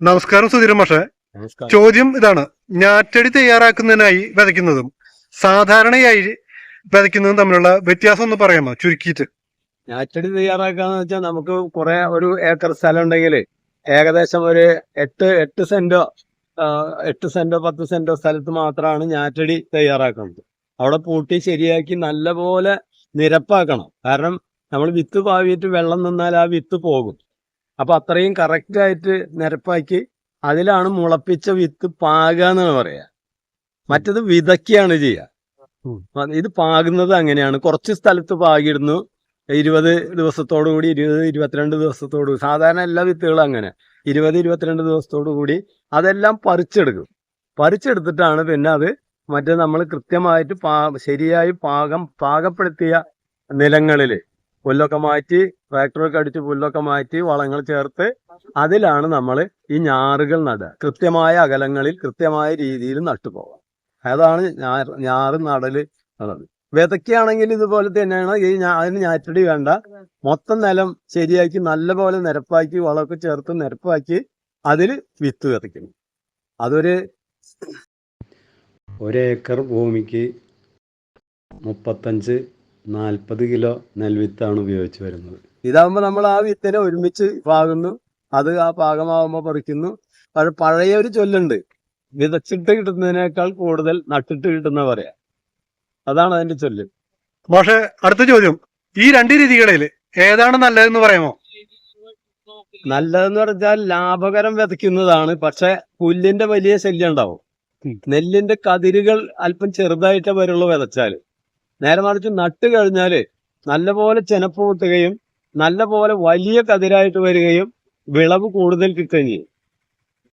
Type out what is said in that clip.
നമസ്കാരം സുധീരൻ മാഷെ. ചോദ്യം ഇതാണ്. ഞാറ്റടി തയ്യാറാക്കുന്നതിനായി വിതയ്ക്കുന്നതും സാധാരണയായി വിതയ്ക്കുന്നതും തമ്മിലുള്ള വ്യത്യാസം ഒന്ന് പറയാമോ? ചുരുക്കിയിട്ട്. ഞാറ്റടി തയ്യാറാക്കാന്ന് വെച്ചാൽ നമുക്ക് കുറെ ഒരു ഏക്കർ സ്ഥലം ഉണ്ടെങ്കിൽ ഏകദേശം ഒരു എട്ട് എട്ട് സെന്റോ എട്ട് സെന്റോ പത്ത് സെന്റോ സ്ഥലത്ത് മാത്രമാണ് ഞാറ്റടി തയ്യാറാക്കുന്നത്. അവിടെ പൂട്ടി ശരിയാക്കി നല്ലപോലെ നിരപ്പാക്കണം. കാരണം നമ്മൾ വിത്ത് പാവിയിട്ട് വെള്ളം നിന്നാൽ ആ വിത്ത് പോകും. അപ്പൊ അത്രയും കറക്റ്റ് ആയിട്ട് നിരപ്പാക്കി അതിലാണ് മുളപ്പിച്ച വിത്ത് പാകുക എന്നാണ് പറയാ. മറ്റത് വിതയ്ക്കുകയാണ് ചെയ്യുക ഇത് പാകുന്നത് അങ്ങനെയാണ്. കുറച്ച് സ്ഥലത്ത് പാകിയിടുന്നു. ഇരുപത് ദിവസത്തോടു കൂടി ഇരുപത് ഇരുപത്തിരണ്ട് ദിവസത്തോടു കൂടി. സാധാരണ എല്ലാ വിത്തുകളും അങ്ങനെ. ഇരുപത് ഇരുപത്തിരണ്ട് ദിവസത്തോടു കൂടി അതെല്ലാം പറിച്ചെടുക്കും. പറിച്ചെടുത്തിട്ടാണ് പിന്നെ അത് മറ്റേ നമ്മൾ കൃത്യമായിട്ട് പാ ശരിയായി പാകം പാകപ്പെടുത്തിയ നിലങ്ങളിൽ പുല്ലൊക്കെ മാറ്റി ട്രാക്ടറൊക്കെ അടിച്ച് പുല്ലൊക്കെ മാറ്റി വളങ്ങൾ ചേർത്ത് അതിലാണ് നമ്മൾ ഈ ഞാറുകൾ നടുക. കൃത്യമായ അകലങ്ങളിൽ കൃത്യമായ രീതിയിൽ നട്ടുപോകാം അതാണ് ഞാറ് ഞാറ് നടൽ എന്നത് വിതയ്ക്കുകയാണെങ്കിൽ ഇതുപോലെ തന്നെയാണ് ഈ അതിന് ഞാറ്റടി വേണ്ട. മൊത്തം നിലം ശരിയാക്കി നല്ലപോലെ നിരപ്പാക്കി വളമൊക്കെ ചേർത്ത് നിരപ്പാക്കി അതിൽ വിത്ത് വിതയ്ക്കണം അതൊരു ഒരേക്കർ ഭൂമിക്ക് മുപ്പത്തഞ്ച് നാൽപ്പത് കിലോ നെൽവിത്താണ് ഉപയോഗിച്ച് വരുന്നത്. ഇതാകുമ്പോൾ നമ്മൾ ആ വിത്തിനെ ഒരുമിച്ച് പാകുന്നു. അത് ആ പാകമാകുമ്പോൾ പറിക്കുന്നു. പക്ഷെ പഴയ ഒരു ചൊല്ലുണ്ട്. വിതച്ചിട്ട് കിട്ടുന്നതിനേക്കാൾ കൂടുതൽ നട്ടിട്ട് കിട്ടുന്ന പറയാ. അതാണ് അതിന്റെ ചൊല്ല്. പക്ഷേ അടുത്ത ചോദ്യം. ഈ രണ്ട് രീതികളിൽ ഏതാണ് നല്ലതെന്ന് പറയാമോ? നല്ലതെന്ന് പറഞ്ഞാൽ ലാഭകരം വിതയ്ക്കുന്നതാണ്. പക്ഷെ പുല്ലിന്റെ വലിയ ശല്യം ഉണ്ടാവും. നെല്ലിന്റെ കതിരുകൾ അല്പം ചെറുതായിട്ടേ വരുള്ളൂ വിതച്ചാൽ. നേരെ മറിച്ച് നട്ട് കഴിഞ്ഞാൽ നല്ലപോലെ ചെനപ്പ് പൊട്ടുകയും നല്ലപോലെ വലിയ കതിരായിട്ട് വരികയും വിളവ് കൂടുതൽ കിട്ടുകയും ചെയ്യും.